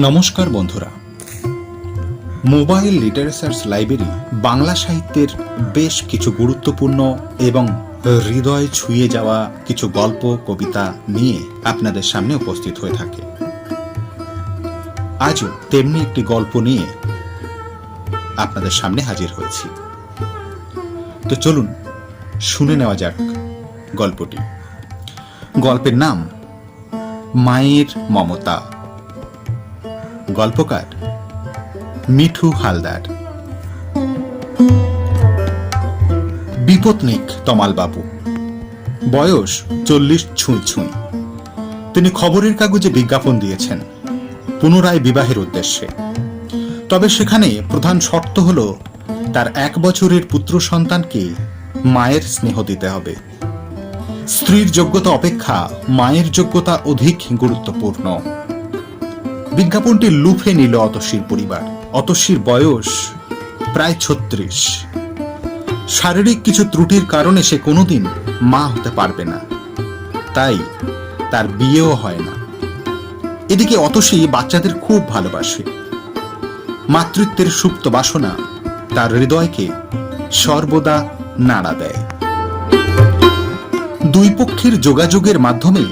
নমস্কার বন্ধুরা। Mobile literatures library Bangla সাহিত্যের বেশ কিছু গুরুত্বপূর্ণ এবং হৃদয় ছুঁয়ে যাওয়া কিছু গল্প, কবিতা নিয়ে আপনাদের সামনে উপস্থিত হয়ে থাকে। আজও তেমনি একটি গল্প নিয়ে আপনাদের সামনে হাজির হয়েছি। তো চলুন, শুনে নেওয়া যাক গল্পটি। গল্পের নাম, মায়ের মমতা। গল্পকার মিঠু হালদার। বিপত্নিক তমালবাবু বয়স চল্লিশ ছুঁই ছুঁই তিনি খবরের কাগজে বিজ্ঞাপন দিয়েছেন, পুনরায় বিবাহের উদ্দেশ্যে। তবে সেখানে প্রধান শর্ত হল, তার এক বছরের পুত্র সন্তানকে মায়ের স্নেহ দিতে হবে। স্ত্রীর যোগ্যতা অপেক্ষা মায়ের যোগ্যতা অধিক গুরুত্বপূর্ণ। বিজ্ঞাপনটি লুফে নিল অতসীর পরিবার। অতসীর বয়স প্রায় ছত্রিশ। শারীরিক কিছু ত্রুটির কারণে সে কোনোদিন মা হতে পারবে না। তাই তার বিয়েও হয় না। এদিকে অতসী বাচ্চাদের খুব ভালোবাসে। মাতৃত্বের সুপ্ত বাসনা তার হৃদয়কে সর্বদা নাড়া দেয়। দুই পক্ষের যোগাযোগের মাধ্যমে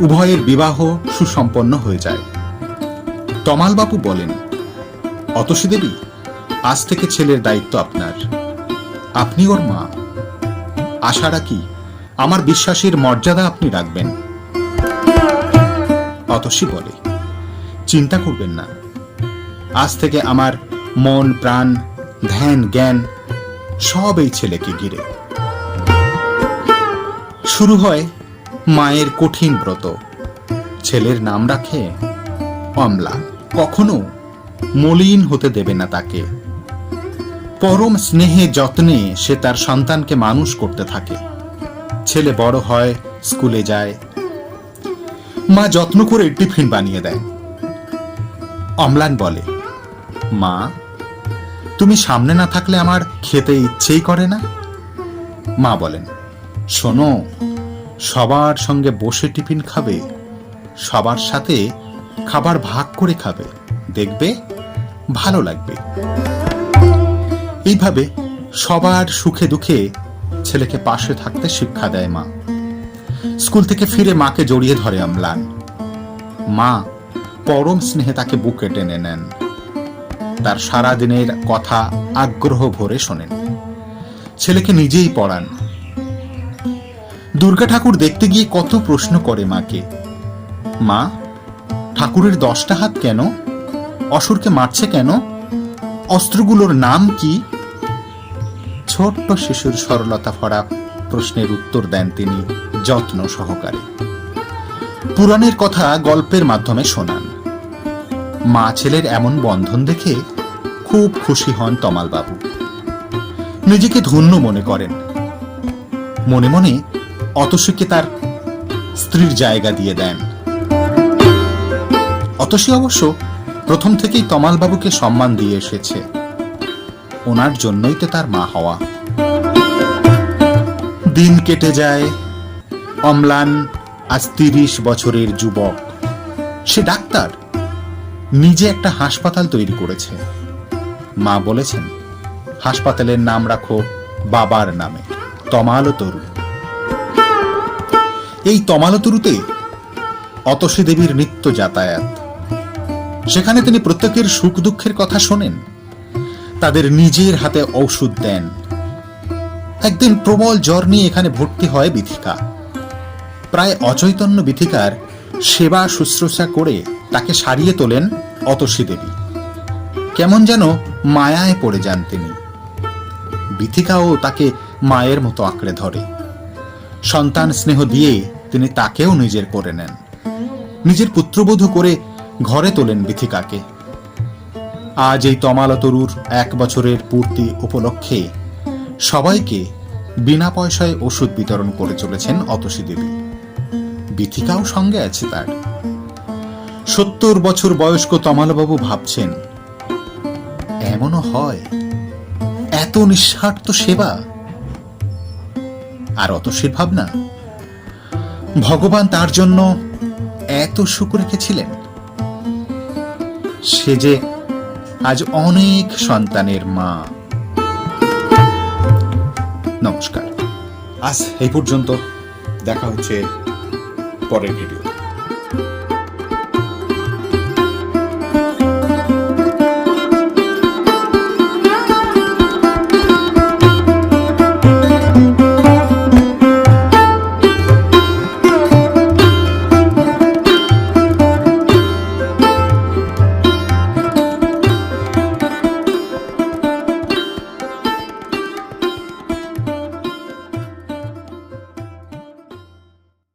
উভয়ের বিবাহ সুসম্পন্ন হয়ে যায়। তমালবাবু বলেন অতসী দেবী, আজ থেকে ছেলের দায়িত্ব আপনার। আপনি ওর মা। আশা রাখি আমার বিশ্বাসের মর্যাদা আপনি রাখবেন। অতসী বলে, চিন্তা করবেন না। আজ থেকে আমার মন, প্রাণ, ধ্যান, জ্ঞান সব এই ছেলেকে ঘিরে। শুরু হয় মায়ের কঠিন ব্রত। ছেলের নাম রাখে অমলা। কখনো মলিন হতে দেবে না তাকে। পরম স্নেহে যত্নে সে তার সন্তানকে মানুষ করতে থাকে। ছেলে বড় হয়, স্কুলে যায়। মা যত্ন করে টিফিন বানিয়ে দেয়। অম্লান বলে, মা, তুমি সামনে না থাকলে আমার খেতে ইচ্ছেই করে না? মা বলেন, শোনো, সবার সঙ্গে বসে টিফিন খাবে, সবার সাথে খাবার ভাগ করে খাবে। দেখবে, ভালো লাগবে। এইভাবে সবার সুখে দুঃখে ছেলেকে পাশে থাকতে শিক্ষা দেয় মা। স্কুল থেকে ফিরে মাকে জড়িয়ে ধরে অম্লান মা পরম স্নেহে তাকে বুকে টেনে নেন। তার সারা দিনের কথা আগ্রহ ভরে শোনেন। ছেলেকে নিজেই পড়ান। দুর্গা ঠাকুর দেখতে গিয়ে কত প্রশ্ন করে মাকে। মা, ঠাকুরের দশটা হাত কেন অসুরকে মারছে কেন? অস্ত্রগুলোর নাম কি? ছোট্ট শিশুর সরলতা ভরা প্রশ্নের উত্তর দেন তিনি যত্ন সহকারে। পুরাণের কথা গল্পের মাধ্যমে শোনান। মা ছেলের এমন বন্ধন দেখে খুব খুশি হন তমালবাবু। নিজেকে ধন্য মনে করেন। মনে মনে অতসীকে তার স্ত্রীর জায়গা দিয়ে দেন। অতসী অবশ্য প্রথম থেকেই তমালবাবুকে সম্মান দিয়ে এসেছে। ওনার জন্যই তো তার মা হওয়া। দিন কেটে যায়। অম্লান আজ তিরিশ বছরের যুবক। সে ডাক্তার। নিজে একটা হাসপাতাল তৈরি করেছে। মা বলেছেন, হাসপাতালের নাম রাখো বাবার নামে, তমালতরু। এই তমালতরুতে অতসী দেবীর নিত্য যাতায়াত। সেখানে তিনি প্রত্যেকের সুখ দুঃখের কথা শোনেন। তাদের নিজের হাতে ঔষধ দেন। একদিন প্রবল জ্বর নিয়ে এখানে ভর্তি হয় বিথিকা প্রায় অচৈতন্য বিথিকার সেবা শুশ্রূষা করে তাকে সারিয়ে তোলেন অতসী দেবী। কেমন যেন মায়ায় পড়ে যান তিনি। বিথিকাও তাকে মায়ের মতো আঁকড়ে ধরে। সন্তান স্নেহ দিয়ে তিনি তাকেও নিজের করে নেন। নিজের পুত্রবধূ করে ঘরে তোলেন বিথিকাকে। আজ এই তমালতরুর এক বছরের পূর্তি উপলক্ষে সবাইকে বিনা পয়সায় ওষুধ বিতরণ করে চলেছেন অতসী দেবী। বিথিকাও সঙ্গে আছে তার। সত্তর বছর বয়স্ক তমালবাবু ভাবছেন, এমনও হয়? এত নিঃস্বার্থ সেবা? আর অতসীর ভাবনা, ভগবান তার জন্য এত সুখ রেখেছিলেন। সে যে আজ অনেক সন্তানের মা। নমস্কার। আজ এই পর্যন্ত দেখা হচ্ছে পরের ভিডিও